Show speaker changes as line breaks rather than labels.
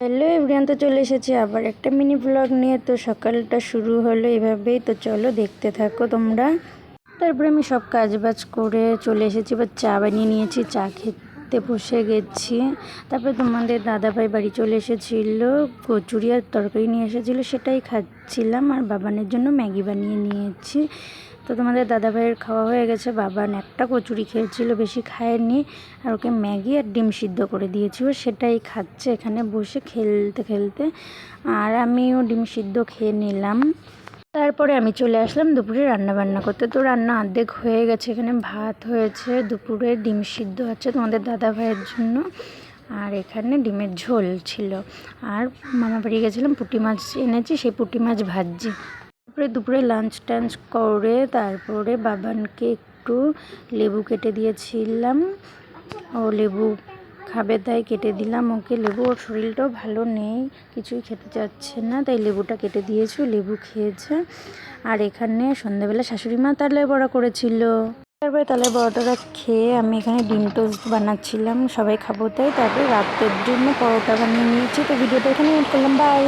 Hello everyone তো চলে এসেছি আবার একটা মিনি ব্লগ নিয়ে। তো সকালটা শুরু হলো এভাবেই। তো চলো দেখতে থাকো তোমরা। তারপরে আমি সব কাজ বাজ করে চলে এসেছি। এবার চা বানিয়ে নিয়েছি, চা খেতে বসে গেছি। তারপরে তোমাদের দাদাভাই বাড়ি চলে এসেছিল, কচুরি আর তরকারি নিয়ে এসেছিল, সেটাই খাচ্ছিলাম। আর বাবানের জন্য ম্যাগি বানিয়ে নিয়েছি। তো তোমাদের দাদাভাইয়ের খাওয়া হয়ে গেছে। বাবান একটা কচুরি খেয়েছিল, বেশি খায়নি। আর ওকে ম্যাগি আর ডিম সিদ্ধ করে দিয়েছি ও সেটাই খাচ্ছে এখানে বসে খেলতে খেলতে। আর আমিও ডিম সিদ্ধ খেয়ে নিলাম। তারপরে আমি চলে আসলাম দুপুরে রান্না বান্না করতে। তো রান্না অর্ধেক হয়ে গেছে। এখানে ভাত হয়েছে, দুপুরে ডিম সিদ্ধ আছে তোমাদের দাদা ভাইয়ের জন্য। আর এখানে ডিমের ঝোল ছিল। আর মামা বাড়ি গেছিলাম, পুঁটি মাছ এনেছি, সেই পুঁটি মাছ ভাজছি। তারপরে দুপুরে লাঞ্চ টাঞ্চ করে তারপরে বাবানকে একটু লেবু কেটে দিয়েছিলাম। ও লেবু খাবে তাই কেটে দিলাম। ওকে লেবু, ওর শরীরটাও ভালো নেই, কিছুই খেতে চাচ্ছে না, তাই লেবুটা কেটে দিয়েছি লেবু খেয়েছে। আর এখানে সন্ধ্যাবেলা শাশুড়ি মা তালে বড়া করেছিল। তারপরে তালে বড়াটা খেয়ে আমি এখানে ডিম টোস্ট বানাচ্ছিলাম, সবাই খাব তাই। তারপরে রাতের জন্য পরোটা বানিয়ে নিয়েছি। তো ভিডিওটা এখানে এড করলাম। বাই